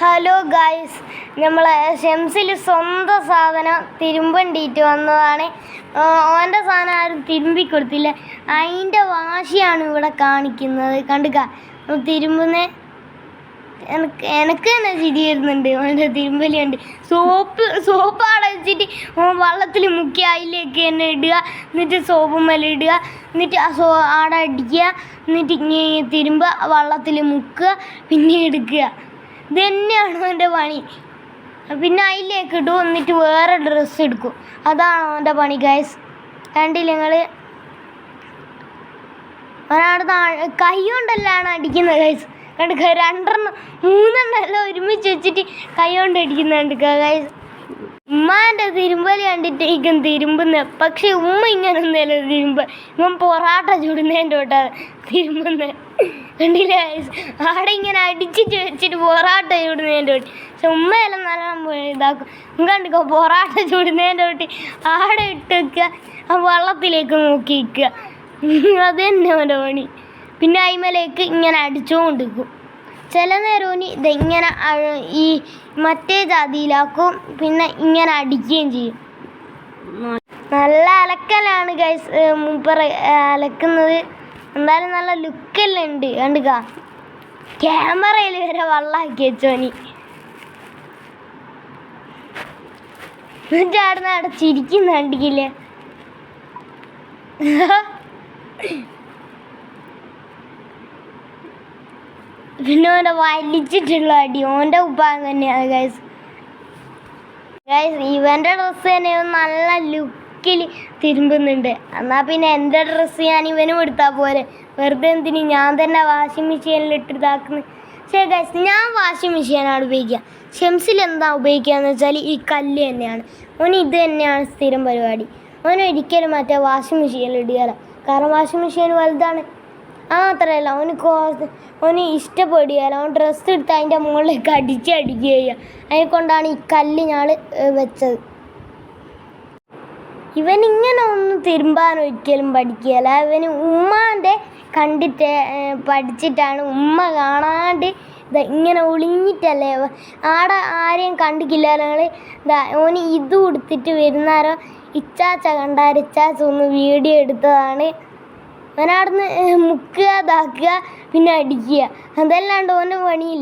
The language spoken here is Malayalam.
ഹലോ ഗായ്സ് നമ്മൾ ഷെംസിൽ സ്വന്തം സാധനം തിരുമ്പണ്ടിയിട്ട് വന്നതാണ്. ഓന്റെ സാധനം ആരും തിരുമ്പി കൊടുത്തില്ല. അതിന്റെ വാശിയാണ് ഇവിടെ കാണിക്കുന്നത്. കണ്ടുക തിരുമ്പുന്ന. എനിക്ക് എനിക്ക് തന്നെ ചിരി വരുന്നുണ്ട്. ഓന്റെ തിരുമ്പലി ഉണ്ട് സോപ്പ് സോപ്പ് ഓൻ വെള്ളത്തിൽ മുക്കി അതിലേക്ക് തന്നെ ഇടുക. എന്നിട്ട് സോപ്പ് മേലെ ഇടുക. എന്നിട്ട് ആ സോ ആടെ അടിക്കുക. എന്നിട്ട് ഇങ്ങനെ തിരുമ്പ വള്ളത്തിൽ മുക്കുക പിന്നെ എടുക്കുക. ഇത് തന്നെയാണ് അവന്റെ പണി? പിന്നെ അതിലേക്ക് ഇട്ടു എന്നിട്ട് വേറെ ഡ്രസ്സ് എടുക്കും. അതാണ് അവന്റെ പണി ഗൈസ് കണ്ടില്ല നിങ്ങൾ അവനവിടെ കൈ കൊണ്ടല്ലാണ് അടിക്കുന്നത് ഗൈസ് കണ്ട് ക- രണ്ടെണ്ണം മൂന്നെണ്ണം എല്ലാം ഒരുമിച്ച് വെച്ചിട്ട് കൈ കൊണ്ട് അടിക്കുന്നുണ്ട് ഗൈസ് ഉമ്മാന്റെ തിരുമ്പൽ കണ്ടിട്ടേക്കും തിരുമ്പുന്ന. പക്ഷെ ഉമ്മ ഇങ്ങനെ ഒന്നല്ല തിരുമ്പ. ഇവൻ പൊറാട്ട ചുടുന്നതിന്റെ തൊട്ടാ തിരുമ്പുന്നത് കണ്ടില്ല? ആടെ ഇങ്ങനെ അടിച്ചിട്ട് വെച്ചിട്ട് പൊറാട്ട ചുടുന്നതിന്റെ തൊട്ട്. പക്ഷെ ഉമ്മയെല്ലാം നല്ല ഇതാക്കും. കണ്ടിക്കോ? പൊറാട്ട ചുടുന്നതിന്റെ തൊട്ട്. ആടെ ഇട്ട് വെക്കുക. ആ വള്ളത്തിലേക്ക് നോക്കി നിൽക്കുക. അത് തന്നെ അവന്റെ പണി. പിന്നെ അയിമലേക്ക് ഇങ്ങനെ അടിച്ചുകൊണ്ടിരിക്കും ചില നേരം ഓന് ഇതെങ്ങനെ ഈ മറ്റേ ജാതിയിലാക്കും പിന്നെ ഇങ്ങനെ അടിക്കുകയും ചെയ്യും. നല്ല അലക്കലാണ് ഗൈസ് മൂപ്പർ അലക്കുന്നത്. എന്തായാലും നല്ല ലുക്കെല്ലാം ഉണ്ട് കണ്ടുക. ക്യാമറയിൽ വരെ വള്ളാക്കി വെച്ചോനി എന്നിട്ട് അവിടെ നിന്ന് അടച്ചിരിക്കുന്ന കണ്ടിക്കില്ലേ പിന്നെ ഓന്റെ വലിച്ചിട്ടുള്ള അടി. ഓന്റെ ഉപ്പാൻ തന്നെയാണ് ഗൈസ് ഗൈസ് ഇവന്റെ ഡ്രസ്സ് തന്നെ നല്ല ലുക്കിൽ തിരുമ്പുന്നുണ്ട്. എന്നാൽ പിന്നെ എന്റെ ഡ്രസ്സ് ഞാൻ ഇവനും എടുത്താൽ പോരെ. വെറുതെ എന്തിന്? ഞാൻ തന്നെ വാഷിംഗ് മെഷീനിൽ ഇട്ട് ഇതാക്കുന്നു. പക്ഷേ ഗൈസ് ഞാൻ വാഷിംഗ് മെഷീനാണ് ഉപയോഗിക്കുക ഷെംസിൽ എന്താ ഉപയോഗിക്കുക എന്ന് വെച്ചാൽ ഈ കല്ല് തന്നെയാണ്. ഓന് ഇത് തന്നെയാണ് സ്ഥിരം പരിപാടി. ഓനൊരിക്കലും മറ്റേ വാഷിംഗ് മെഷീനിൽ ഇടുകയില്ല കാരണം വാഷിംഗ് മെഷീൻ വലുതാണ്. ആ അത്രയല്ല അവന് അവന് ഇഷ്ടപ്പെടുകയല്ല അവൻ ഡ്രസ്സ് എടുത്ത് അതിന്റെ മുകളിലേക്ക് അടിച്ച് അടിക്കുക ചെയ്യുക. അതിനെ കൊണ്ടാണ് ഈ കല്ല് ഞാൾ വെച്ചത്. ഇവൻ ഇങ്ങനെ ഒന്നും തിരുമ്പാൻ ഒരിക്കലും പഠിക്കുകയില്ല. ഇവന് ഉമ്മാന്റെ കണ്ടിട്ട് പഠിച്ചിട്ടാണ് ഉമ്മ കാണാണ്ട് ഇങ്ങനെ ഒളിഞ്ഞിട്ടല്ലേ ആടെ ആരെയും കണ്ടിട്ടില്ല. ഞങ്ങൾ ഓന് ഇത് കൊടുത്തിട്ട് വരുന്നാരോ ഇച്ചാച്ച കണ്ടാൽ ഇച്ചാച്ച ഒന്ന് വീഡിയോ എടുത്തതാണ്. അവനവിടുന്ന് മുക്കുക ഇതാക്കുക പിന്നെ അടിക്കുക. അതല്ലാണ്ട് ഓന്റെ പണിയില്ല.